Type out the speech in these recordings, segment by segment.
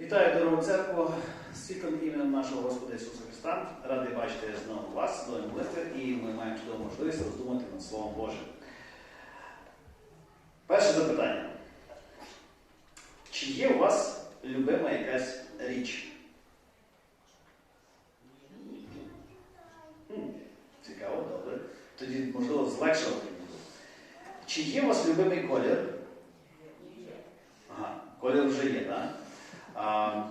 Вітаю дорогу церкву з світлим іменем нашого Господа Ісуса Христа. Радий бачити знову вас, знову молитви, і ми маємо чудову можливість роздумати над Словом Божим. Перше запитання. Чи є у вас любима якась річ? Хм, Цікаво, добре. Тоді, можливо, злегшувати. Чи є у вас любимий колір? Ага, колір вже є, так? А,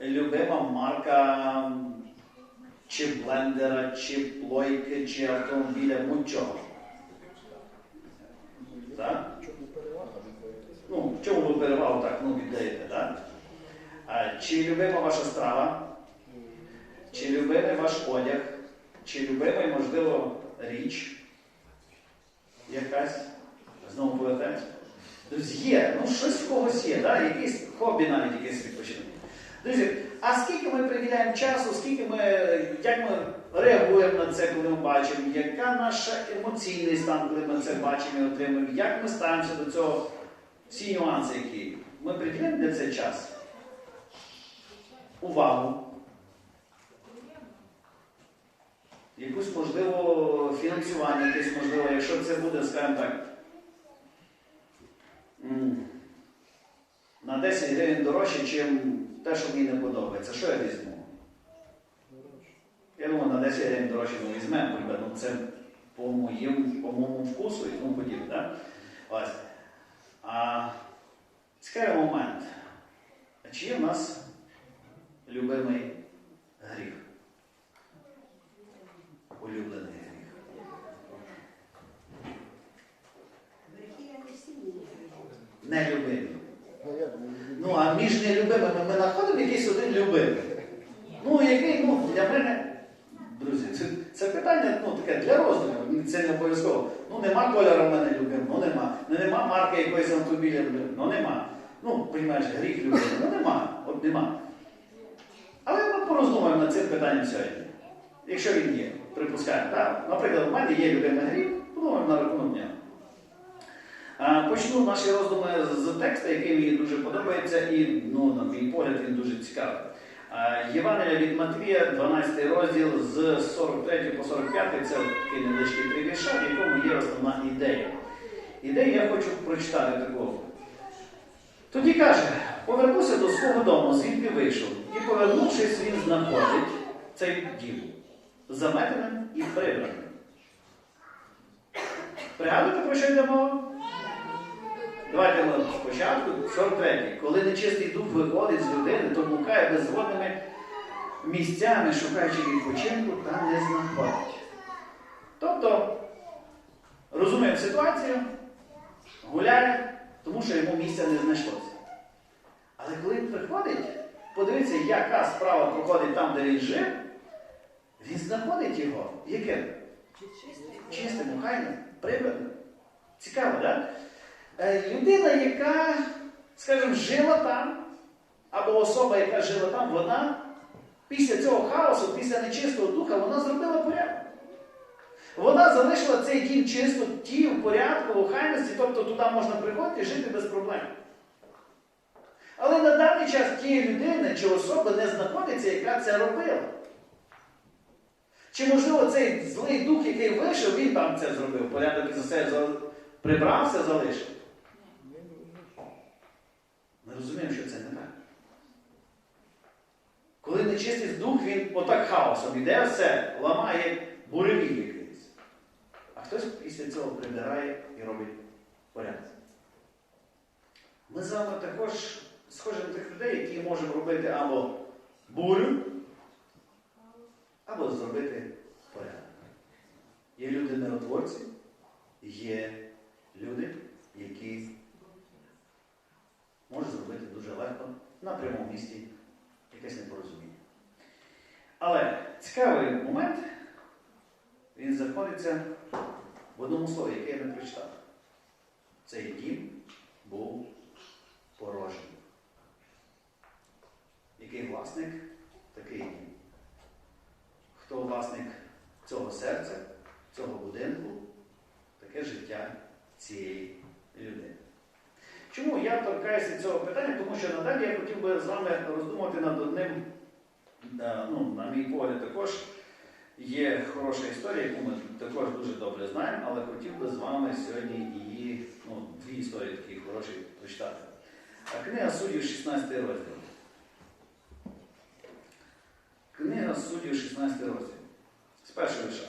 любима марка чи блендера, чи плойки, чи автомобіля, будь-чого. Так? Ну, в чому ви перевагу так ну, віддаєте, так? А, чи любима ваша страва? Чи любимий ваш одяг? Чи любимий, можливо, річ? Якась? Знову повертаємося? Друзі, є, ну щось в когось є, да? якийсь хобі навіть якийсь відпочинок. Друзі, а скільки ми приділяємо часу, скільки ми, як ми реагуємо на це, коли ми бачимо, яка наша емоційний стан, коли ми це бачимо і отримуємо, як ми ставимося до цього, всі нюанси, які ми приділяємо для цей час. Увагу. Якусь, можливо, фінансування, якесь можливо, якщо це буде, скажімо так, на 10 гривень дорожче, ніж те, що мені не подобається. Що я візьму? Я думаю, на 10 гривень дорожче ми візьмемо, ну, це по моїм, по моєму вкусу і тому подібне. Да? Ось. А, цікавий момент. Чи є в нас любимий гріх? Улюблений гріх. Нелюбимий. Ну, а між нелюбимими ми знаходимо якийсь один любимий. Ну, який, ну, для мене, друзі, це, це питання ну, таке для роздуму, це не обов'язково. Ну, нема кольору в мене любимого, ну нема. Ну, нема марки якоїсь автомобіля любимого, ну нема. Ну, розумієш, гріх любимий, ну нема, от нема. Але ми пороздумаємо над цим питанням сьогодні. Якщо він є, припускаємо. Так? Наприклад, у мене є любимий гріх, подумаємо на рахунок дня. Почну наші роздуми з тексту, який мені дуже подобається, і, ну, на мій погляд, він дуже цікавий. Євангелія від Матвія, 12 розділ з 43 по 45, це такий невеличкий привіша, в якому є основна ідея. Ідею я хочу прочитати таку. Тоді каже, повернувся до свого дому, звідки вийшов, і повернувшись, він знаходить цей дім заметеним і прибраним. Пригадуєте, про що йде мова? Давайте ми спочатку, 43. Коли нечистий дух виходить з людини, то блукає безводними місцями, шукаючи відпочинку, та не знаходить. Тобто, розуміємо ситуацію, гуляє, тому що йому місця не знайшлося. Але коли він приходить, подивіться, яка справа проходить там, де він жив, він знаходить його. Яким? Чистим, охайним, прибраним. Цікаво, так? Да? Е, людина, яка, скажімо, жила там, або особа, яка жила там, вона після цього хаосу, після нечистого духа, вона зробила порядок. Вона залишила цей дім чисто ті в порядку, в охайності, тобто туди можна приходити і жити без проблем. Але на даний час тієї людини чи особи не знаходиться, яка це робила. Чи, можливо, цей злий дух, який вийшов, він там це зробив, порядок за все прибрався, залишив. Ми розуміємо, що це не так. Коли нечистий дух, він отак хаосом іде, все, ламає буревій якийсь. А хтось після цього прибирає і робить порядок. Ми з вами також схожі на тих людей, які можемо робити або бурю, або зробити порядок. Є люди миротворці, є люди, які можуть зробити дуже легко на прямому місці якесь непорозуміння. Але цікавий момент, він знаходиться в одному слові, яке я не прочитав. Цей дім був порожній. Який власник, такий дім. Хто власник цього серця, цього будинку, таке життя цієї людини. Чому я торкаюся цього питання? Тому що надалі я хотів би з вами роздумати над одним, е, ну, на мій погляд, також є хороша історія, яку ми також дуже добре знаємо, але хотів би з вами сьогодні її, ну, дві історії такі хороші прочитати. А Книга суддів, 16 розділ. Книга суддів, 16 розділ. З першого вірша.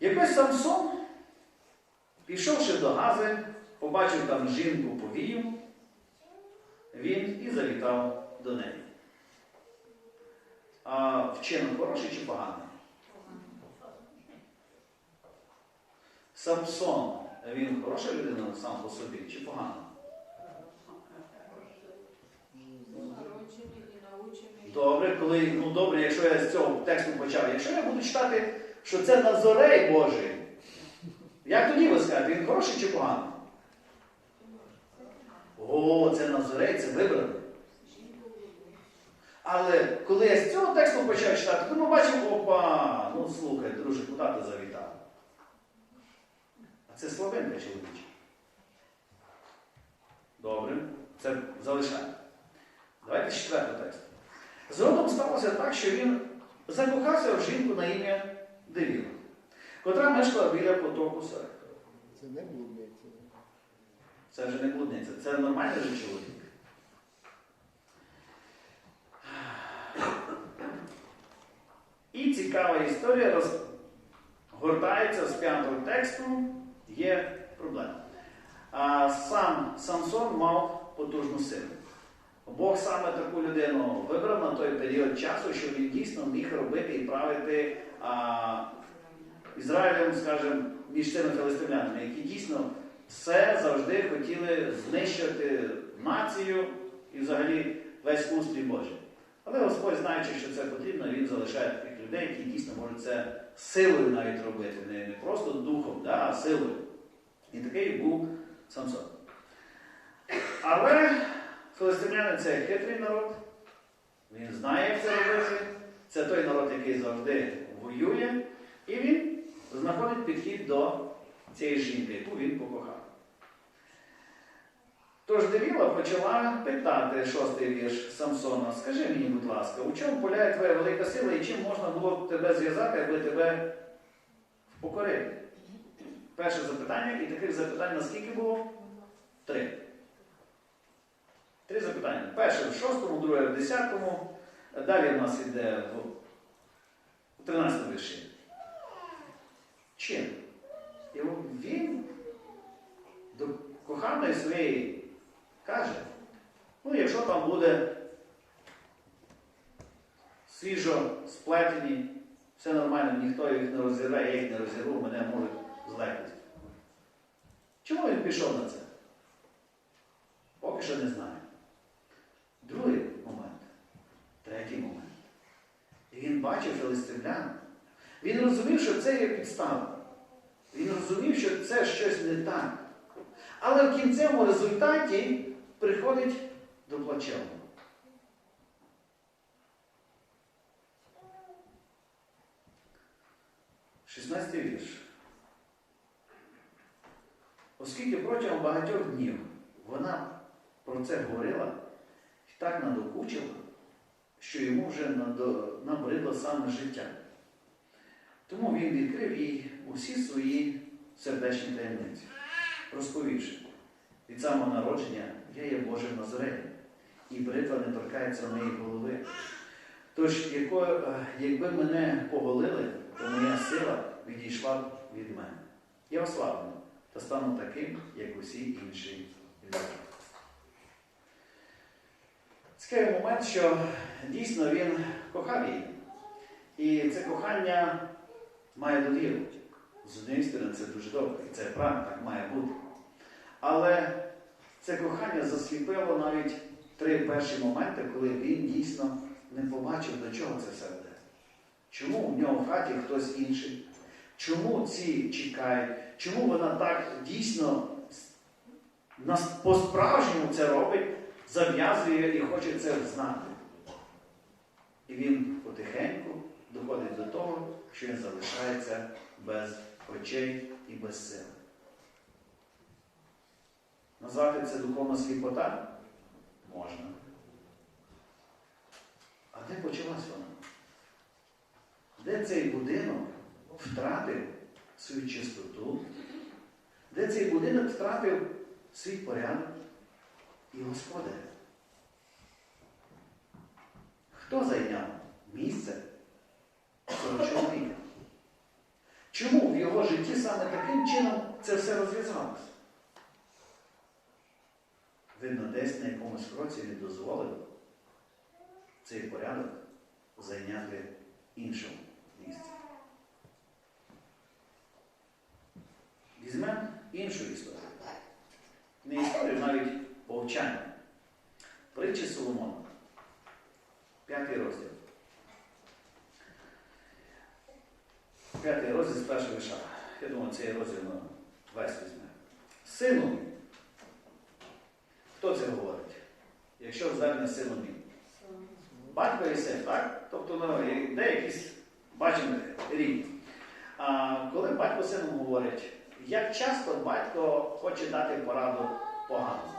Якось Самсон, пішовши до Гази, побачив там жінку повію, він і завітав до неї. А вчинок хороший чи поганий? Самсон, він хороша людина сам по собі чи погана? Добре, коли, ну добре, якщо я з цього тексту почав. Якщо я буду читати, що це Назорей Божий, як тоді ви скажете, він хороший чи поганий? О, це Назорей, це вибраний. Але коли я з цього тексту почав читати, то ми бачимо, опа, ну слухай, друже, куди ти завітав? А це слабинка чоловіча. Добре, це залишаємо. Давайте з четвертого тексту. Згодом сталося так, що він закохався в жінку на ім'я Девіла, котра мешкала біля потоку Саректора. Це не блудниця. Це вже не блудниця, це нормальний же чоловік. І цікава історія розгортається з п'ятого тексту, є проблема. А сам Самсон мав потужну силу. Бог саме таку людину вибрав на той період часу, що він дійсно міг робити і правити а, Ізраїлем, скажімо, між цими філистимлянами, які дійсно все завжди хотіли знищити націю і взагалі весь устрій Божий. Але Господь, знаючи, що це потрібно, він залишає таких людей, які дійсно можуть це силою навіть робити, не, просто духом, да, а силою. І такий був Самсон. Але филистимляни це хитрий народ, він знає, як це робити. Це той народ, який завжди воює, і він знаходить підхід до цієї жінки, яку він покохав. Тож Девіла почала питати шостий вірш Самсона, скажи мені, будь ласка, у чому поляє твоя велика сила і чим можна було б тебе зв'язати, аби тебе впокорити? Перше запитання, і таких запитань наскільки було? Три. Три запитання. Перше в шостому, друге в десятому, далі в нас йде в 13 вірші. Чим? І він до коханої своєї каже, ну якщо там буде свіжо сплетені, все нормально, ніхто їх не розірве, я їх не розірву, мене можуть з. Чому він пішов на це? Поки що не знаю. Другий момент, третій момент. І він бачив филистимлян. Він розумів, що це є підстава. Він розумів, що це щось не так. Але в кінцевому результаті приходить до плачевного. Шістнадцятий вірш. Оскільки протягом багатьох днів вона про це говорила так надокучила, що йому вже набридло саме життя. Тому він відкрив їй усі свої сердечні таємниці, розповівши, від самого народження я є Божим Назареєм, і бритва не торкається моєї голови. Тож, е, якби мене поголили, то моя сила відійшла від мене. Я ослабну та стану таким, як усі інші люди. Цікавий момент, що дійсно він кохав її. І це кохання має довіру. З однієї сторони, це дуже добре, і це правильно, так має бути. Але це кохання засліпило навіть три перші моменти, коли він дійсно не побачив, до чого це все веде. Чому в нього в хаті хтось інший? Чому ці чекають? Чому вона так дійсно по-справжньому це робить, зав'язує і хоче це знати? І він потихеньку доходить до того, що він залишається без очей і без сил. Назвати це духовна сліпота? Можна. А де почалась вона? Де цей будинок втратив свою чистоту? Де цей будинок втратив свій порядок і господаря? Хто зайняв місце цього чоловіка? Чому в його житті саме таким чином це все розв'язалося? Видно, десь на якомусь кроці він дозволив цей порядок зайняти іншому місці. Візьмемо іншу історію. Не історію, навіть повчання. Притчі Соломона. П'ятий розділ. П'ятий розділ з першого виша. Я думаю, цей розділ ну, весь візьме. Сину. Хто це говорить? Якщо звернення сину мій. Батько син, так? Тобто ну, де якісь бачимо рівні. А коли батько сину говорить, як часто батько хоче дати пораду погано?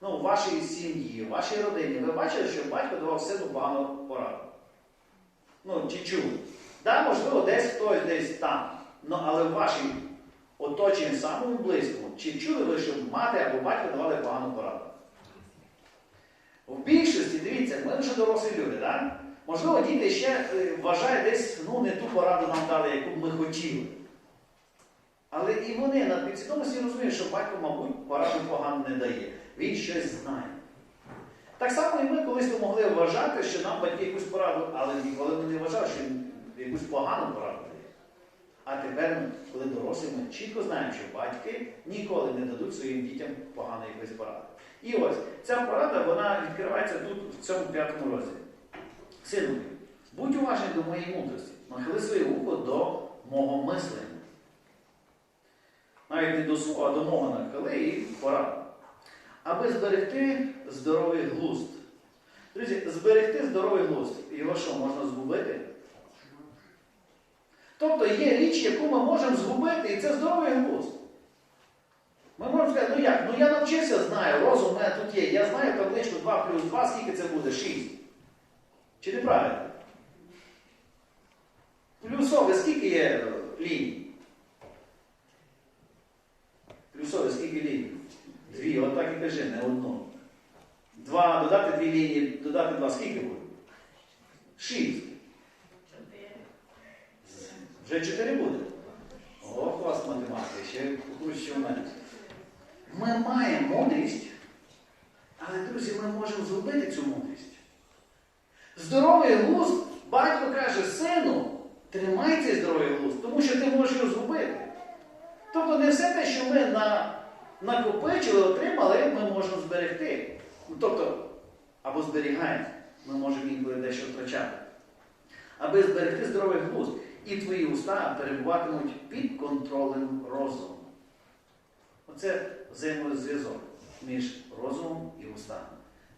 Ну, вашій сім'ї, у вашій родині, ви бачили, що батько давав сину погану пораду? Ну, чи чув? Да, можливо, десь хтось десь там. Ну, але в вашій оточенні самому близькому, чи чули ви, щоб мати або батько давали погану пораду? В більшості, дивіться, ми вже дорослі люди, так? Можливо, діти ще е, вважають десь ну, не ту пораду нам дали, яку б ми хотіли. Але і вони на підсвідомості розуміють, що батько, мабуть, пораду погано не дає. Він щось знає. Так само і ми колись могли вважати, що нам батьки якусь пораду, але ніколи не вважали, що якусь погану пораду дає. А тепер, коли дорослі, ми чітко знаємо, що батьки ніколи не дадуть своїм дітям поганої якоїсь поради. І ось ця порада вона відкривається тут, в цьому п'ятому розділі. Сину, будь уважний до моєї мудрості, нахили своє ухо до мого мислення. Навіть не до свого, а до мого нахили і пораду. Аби зберегти здоровий глузд. Друзі, зберегти здоровий глузд. Його що, можна згубити? Тобто є річ, яку ми можемо згубити, і це здоровий глузд. Ми можемо сказати, ну як? Ну я навчився, знаю, розум у мене тут є. Я знаю табличку 2 плюс 2, скільки це буде? 6. Чи неправильно? Плюсове, скільки є ліній? Плюсове, скільки ліній? Дві, от так і кажи, не одну. Два, додати дві лінії, додати два, скільки буде? Шість. Вже чотири буде. О, клас математики, ще круче в мене. Ми маємо мудрість, але, друзі, ми можемо зробити цю мудрість. Здоровий глузд, батько каже, сину, тримай цей здоровий глузд, тому що ти можеш його згубити. Тобто не все те, що ми на, накопичили, отримали, ми можемо зберегти. Ну, тобто, або зберігаємо, ми можемо інколи дещо втрачати. Аби зберегти здоровий глузд, і твої уста перебуватимуть під контролем розуму. Оце взаємозв'язок між розумом і устами.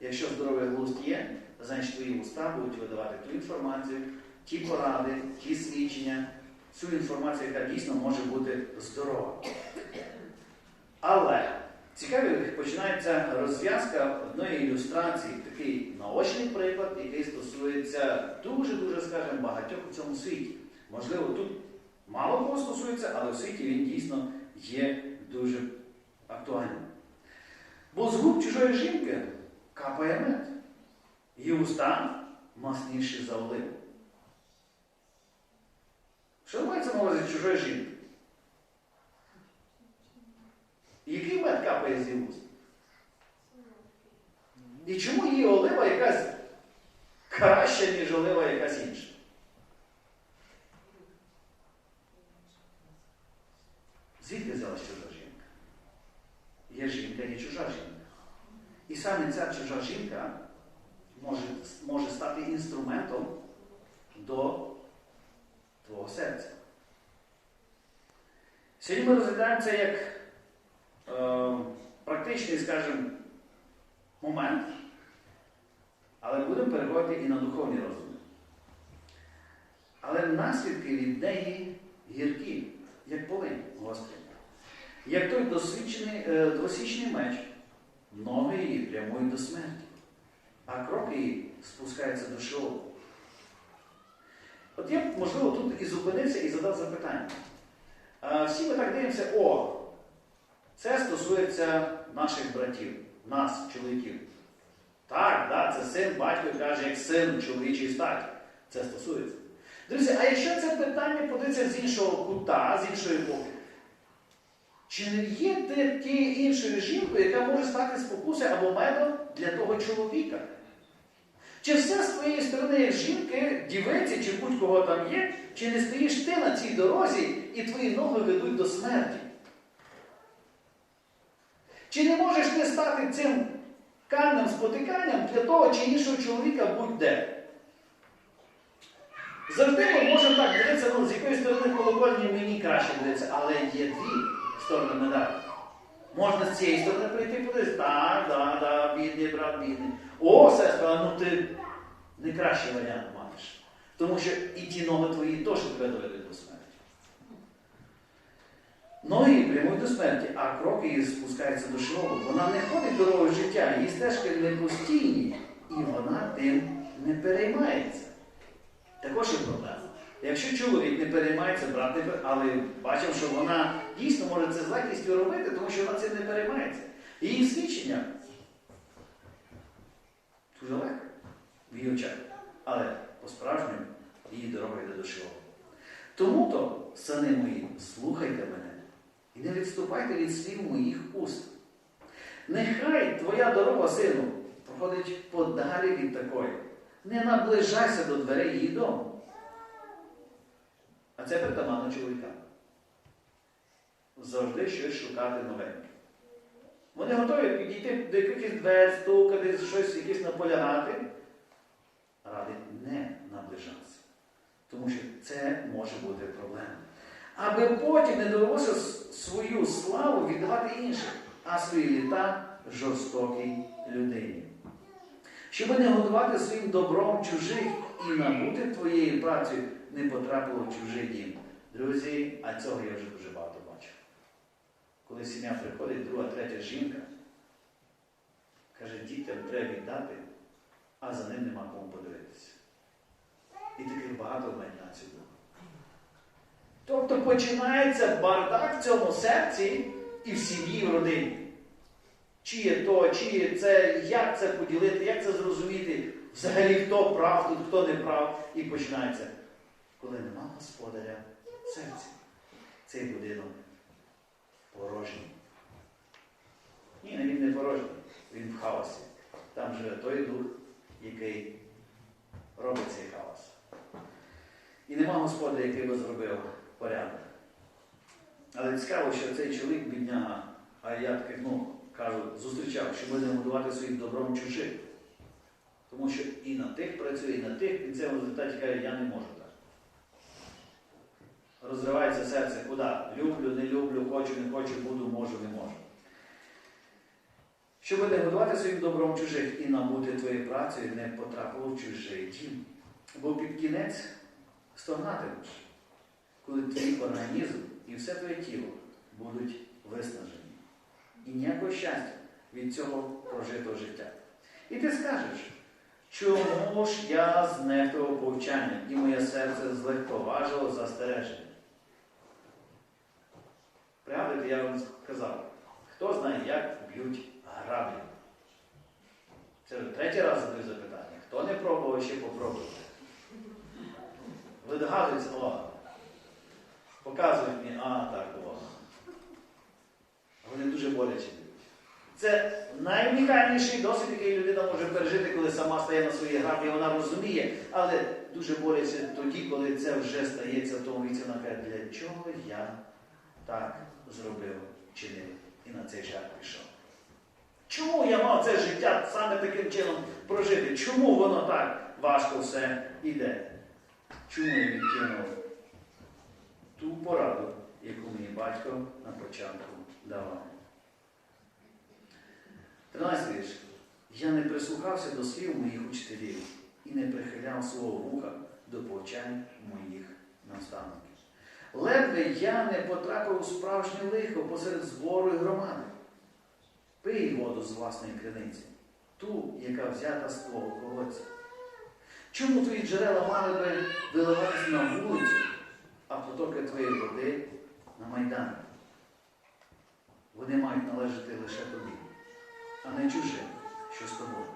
Якщо здоровий глузд є, значить твої уста будуть видавати ту інформацію, ті поради, ті свідчення, цю інформацію, яка дійсно може бути здорова. Але цікаво, починається розв'язка одної ілюстрації, такий наочний приклад, який стосується дуже-дуже, скажімо, багатьох у цьому світі. Можливо, тут мало кого стосується, але в світі він дійсно є дуже актуальним. Бо з губ чужої жінки капає мед. Її уста масніші за оливу. Що мається на увазі чужої жінки? Який мед капає з її? І чому її олива якась краща, ніж олива якась інша? Звідки взялась чужа жінка? Є жінка, є чужа жінка. І саме ця чужа жінка може, може стати інструментом до твого серця. Сьогодні ми розглядаємо це як практичний, скажімо, момент, але будемо переходити і на духовні розуми. Але наслідки від неї гіркі, як полинь, Господи. як той досвідчений, е, двосічний меч, ноги її прямують до смерті, а кроки її спускаються до шоу. От я можливо, тут і зупинився і задав запитання. Всі ми так дивимося, о, це стосується наших братів, нас, чоловіків. Так, да, це син, батько каже, як син чоловічої статі. Це стосується. Друзі, а якщо це питання подивитися з іншого кута, з іншої боки, чи не є тією іншою жінкою, яка може стати спокусою або медом для того чоловіка? Чи все з твоєї сторони жінки, дівиці, чи будь-кого там є, чи не стоїш ти на цій дорозі і твої ноги ведуть до смерті? Чи не можеш ти стати цим камнем спотиканням для того чи іншого чоловіка будь-де? Завжди ми можемо так дивитися, ну, з якої сторони колокольні мені краще дивитися, але є дві сторони медалі. Можна з цієї сторони прийти і подивитися, так, да, да, бідний брат, бідний. О, сестра, ну ти не кращий варіант маєш. Тому що і ті ноги твої теж тебе доведуть до смерті. Ноги прямують до смерті, а кроки її спускаються до широкого. Вона не ходить дорогою життя, її стежки не постійні, і вона тим не переймається. Також є проблема. Якщо чоловік не переймається, брат не пер- але бачимо, що вона дійсно може це з легкістю робити, тому що вона цим не переймається. Її свідчення дуже легко в її очах. Але по-справжньому її дорога йде до широкого. Тому то, сини мої, слухайте мене і не відступайте від слів моїх уст. Нехай твоя дорога, сину, проходить подалі від такої. Не наближайся до дверей її дому. А це притаманно чоловікам. Завжди щось шукати новеньке. Вони готові підійти до якихось дверей, стукати, щось якесь наполягати. Ради не наближатися. Тому що це може бути проблема. Аби потім не довелося свою славу віддавати іншим, а свої літа жорстокій людині. Щоб не годувати своїм добром чужих і набути твоєю працею не потрапило в чужий дім. Друзі, а цього я вже дуже багато бачив. Коли сім'я приходить, друга, третя жінка, каже, дітям треба віддати, а за ним нема кому подивитися. І таких багато мене на цьому. Тобто починається бардак в цьому серці і в сім'ї, в родині. Чи є то, чи є це, як це поділити, як це зрозуміти, взагалі хто прав, тут хто не прав. І починається, коли нема господаря в серці. Цей будинок порожній. Ні, він не порожній, він в хаосі. Там живе той дух, який робить цей хаос. І нема господаря, який би зробив порядок. Але цікаво, що цей чоловік бідняга, а я таких, ну, кажу, зустрічав, що буде годувати своїм добром чужих. Тому що і на тих працює, і на тих, в результаті каже, я не можу так. Розривається серце, куди? Люблю, не люблю, хочу, не хочу, буду, можу, не можу. Щоб не годувати своїм добром чужих і набути твоєю працею, не потрапило в чужий дім. Бо під кінець стогнатимеш, коли твій організм і все твоє тіло будуть виснажені. І ніякого щастя від цього прожитого життя. І ти скажеш, чому ж я знехтував повчання, і моє серце злегковажило застереження? Пригадуйте, я вам сказав, хто знає, як б'ють граблі. Це вже третій раз задаю запитання. Хто не пробував, ще попробуйте. Ви догадуєтеся, о, показують мені, а так, о. Вони дуже боляче б'ють. Це найунікальніший досвід, який людина може пережити, коли сама стає на своїй граблі, вона розуміє, але дуже боляче тоді, коли це вже стається в тому віці, вона каже, для чого я так зробив, чинив і на цей шлях пішов. Чому я мав це життя саме таким чином прожити? Чому воно так важко все йде? Чому я відкинув ту пораду, яку мені батько на початку давав? 13 вірш. Я не прислухався до слів моїх учителів і не прихиляв свого вуха до повчань моїх наставників. Ледве я не потрапив у справжнє лихо посеред збору і громади. Пий воду з власної криниці, ту, яка взята з твого колодця. Чому твої джерела мали би виливатися на вулицю, а потоки твоєї води на майдан? Вони мають належати лише тобі, а не чужим, що з тобою.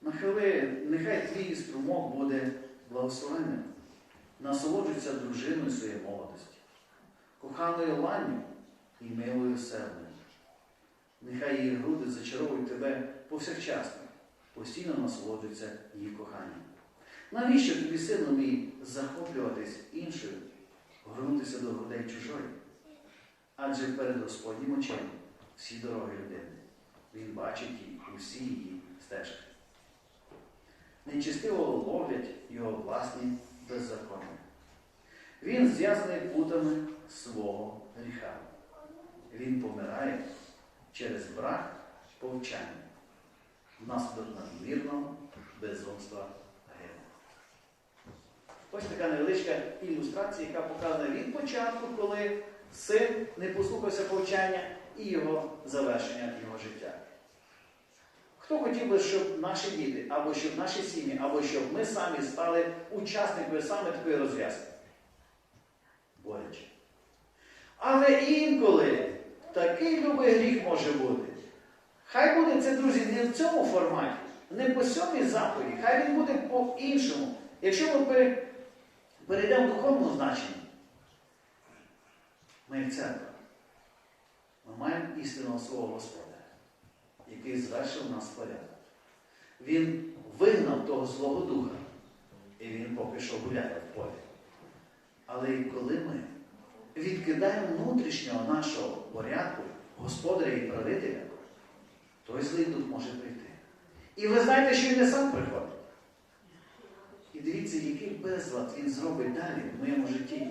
Нахили, нехай твій струмок буде благословенним. Насолоджуйся дружиною своєї молодості, коханою ланню і милою серною. Нехай її груди зачаровують тебе повсякчасно, постійно насолоджуються її коханням. Навіщо тобі, сину мій, горнутися до грудей чужої? Адже перед Господнім очем всі дороги людини. Він бачить її усі її стежки. Нечистиво ловлять його власні беззаконня. Він зв'язаний путами свого гріха. Він помирає через брак повчання, внаслідок надмірного безумства. Ось така невеличка ілюстрація, яка показує від початку, коли син не послухався повчання і його завершення його життя. Хто хотів би, щоб наші діти, або щоб наші сім'ї, або щоб ми самі стали учасниками саме такої розв'язки? Боляче. Але інколи такий любий гріх може бути. Хай буде це, друзі, не в цьому форматі, не по сьомій заповіді, хай він буде по-іншому. Якщо ми перейдемо в духовному значенні, ми як церква, ми маємо істинного свого Господа який звершив нас порядок. Він вигнав того Злого Духа, і він поки що гуляє в полі. Але і коли ми відкидаємо внутрішнього нашого порядку, господаря і правителя, той злий дух може прийти. І ви знаєте, що він не сам приходить. Дивіться, який безлад він зробить далі в моєму житті.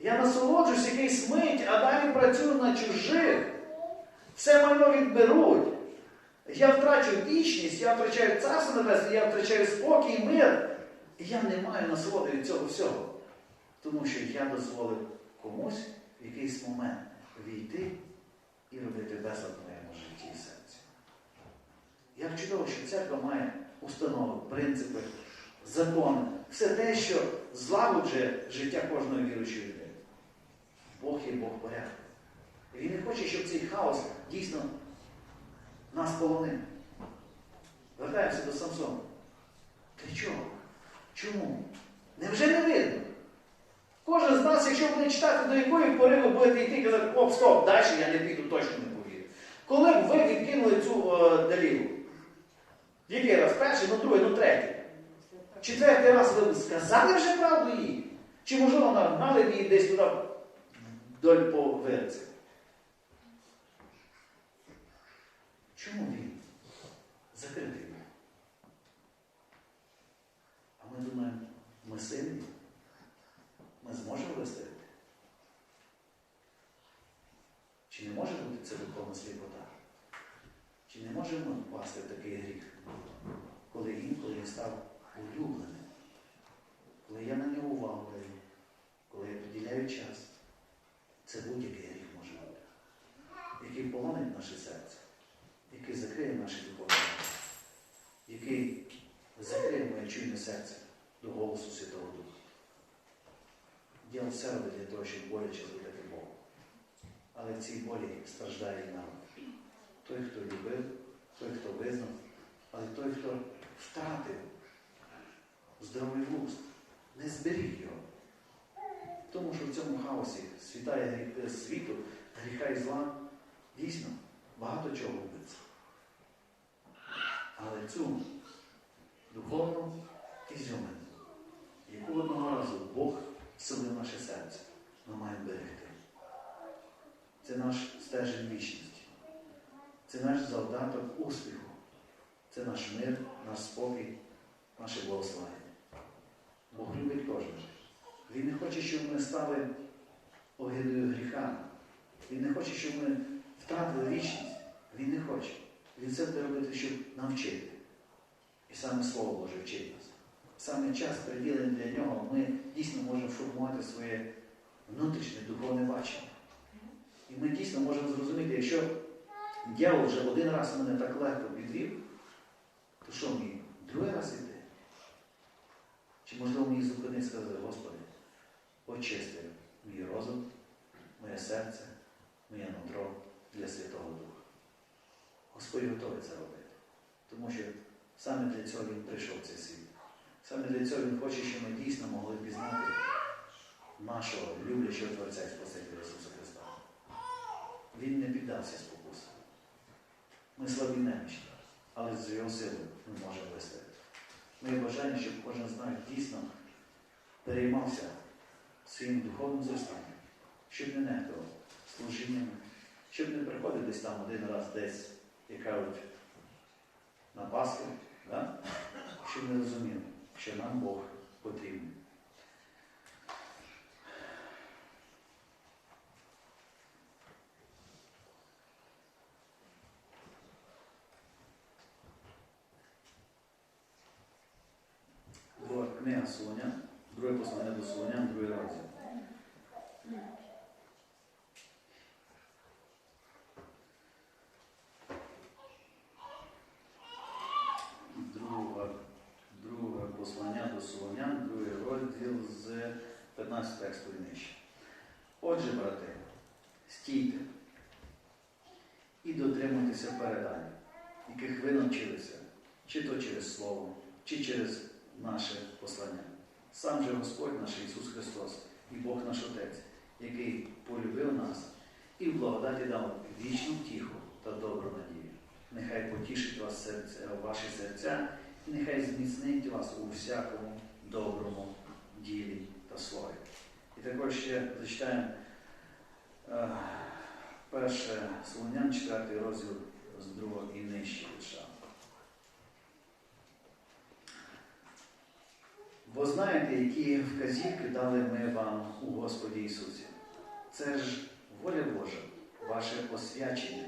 Я насолоджуюсь якийсь мить, а далі працюю на чужих. Все майно відберуть. Я втрачу вічність, я втрачаю царство небесне, я втрачаю спокій мир. І я не маю насолоди від цього всього. Тому що я дозволив комусь в якийсь момент війти і робити безлад в моєму житті і серці. Як чудово, що церква має установи, принципи, закони, все те, що злагоджує життя кожної віруючої людини. Бог є Бог порядку. Він не хоче, щоб цей хаос дійсно нас полонив. Вертаємося до Самсона. Для чого? Чому? Невже не видно? Кожен з нас, якщо буде читати, до якої пори ви будете йти і казати, оп, стоп, далі я не піду, точно не повірю. Коли б ви відкинули цю е, даліву? Який раз? Перший, ну другий, ну третій. Четвертий раз ви сказали вже правду їй? Чи можливо нагнали б її десь туди вдоль по вирці? Чому він закритий? А ми думаємо, ми сильні? Ми зможемо вистояти? Чи не може бути це духовна сліпота? Чи не можемо впасти в такий гріх, коли інколи став улюбленим, коли я на нього увагу даю, коли я приділяю час? Це будь-який гріх може бути, який полонить наше серце який закриє наші духовні, який закриє моє чуйне серце до голосу Святого Духа. Діло все робить для того, щоб боляче зробити Богу. Але в цій болі страждає і народ. Той, хто любив, той, хто визнав, але той, хто втратив здоровий глузд, не зберіг його. Тому що в цьому хаосі світає гріх- світу, гріха і зла, дійсно багато чого робиться. Але цю духовну ізюмину, яку одного разу Бог вселив в наше серце, ми маємо берегти. Це наш стежень вічності. Це наш завдаток успіху. Це наш мир, наш спокій, наше благословення. Бог любить кожного. Він не хоче, щоб ми стали огидою гріха. Він не хоче, щоб ми втратили вічність. Він не хоче. Він це буде робити, щоб навчити. І саме Слово Боже вчить нас. саме час приділений для нього, ми дійсно можемо формувати своє внутрішнє духовне бачення. І ми дійсно можемо зрозуміти, якщо дьявол вже один раз мене так легко підвів, то що мені другий раз іти? Чи можливо мені зупинити і сказати, Господи, очисти мій розум, моє серце, моє нутро для Святого Духа. Господь готовий це робити. Тому що саме для цього Він прийшов в цей світ. Саме для цього Він хоче, щоб ми дійсно могли пізнати нашого люблячого Творця і Спасителя Ісуса Христа. Він не піддався спокусу. Ми слабі немічні, але з його силою ми можемо вистояти. Моє бажання, щоб кожен з нас дійсно переймався своїм духовним зростанням, щоб не нехтував служіннями, щоб не приходив десь там один раз десь, як кажуть, на Пасху, да? щоб не розумів, що нам Бог потрібен. Книга Солонян, друге послання до Солонян, другий розділ. Друга, друге послання до Солонян, другий розділ з 15 тексту і нижче. Отже, брати, стійте і дотримуйтеся передань, яких ви навчилися, чи то через слово, чи через наше послання. Сам же Господь наш Ісус Христос і Бог наш Отець, який полюбив нас і в благодаті дав вічну втіху та добру надію. Нехай потішить вас серця, ваші серця, і нехай зміцнить вас у всякому доброму ділі та слові. І також ще зачитаємо е, перше Солонян, 4 розділ з другого і нижче Бо знаєте, які вказівки дали ми вам у Господі Ісусі. Це ж воля Божа, ваше освячення,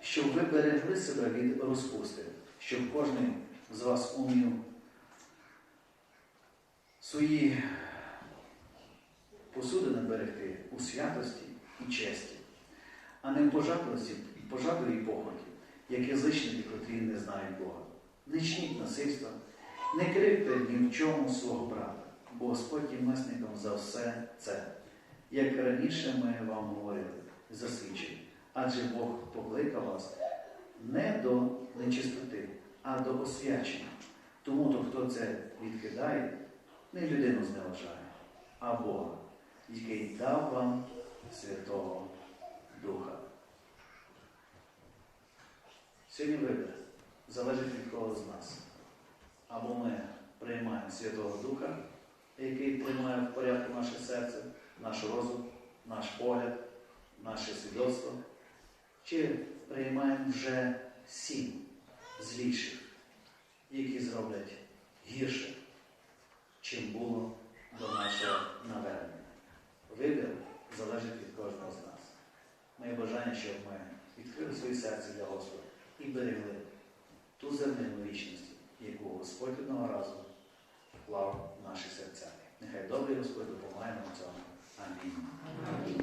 щоб ви берегли себе від розпусти, щоб кожен з вас умів свої посудини берегти у святості і честі, а не в пожадливості, пожадливій похоті, як язичники, котрі не знають Бога. Не чиніть насильства, не кривте ні в чому свого брата, бо Господь є мисником за все це, як раніше ми вам говорили, засвідчили. Адже Бог покликав вас не до нечистоти, а до освячення. Тому то, хто це відкидає, не людину зневажає, а Бога, який дав вам Святого Духа. Сьогодні вибір залежить від кого з нас. Або ми приймаємо Святого Духа, який тримає в порядку наше серце, наш розум, наш погляд, наше свідоцтво, чи приймаємо вже сім зліших, які зроблять гірше, чим було до нашого навернення. Вибір залежить від кожного з нас. Моє бажання, щоб ми відкрили свої серця для Господа і берегли ту зернину вічності, яку Господь одного разу вклав в наші серця. Нехай добрий Господь допомагає нам в цьому. Амінь.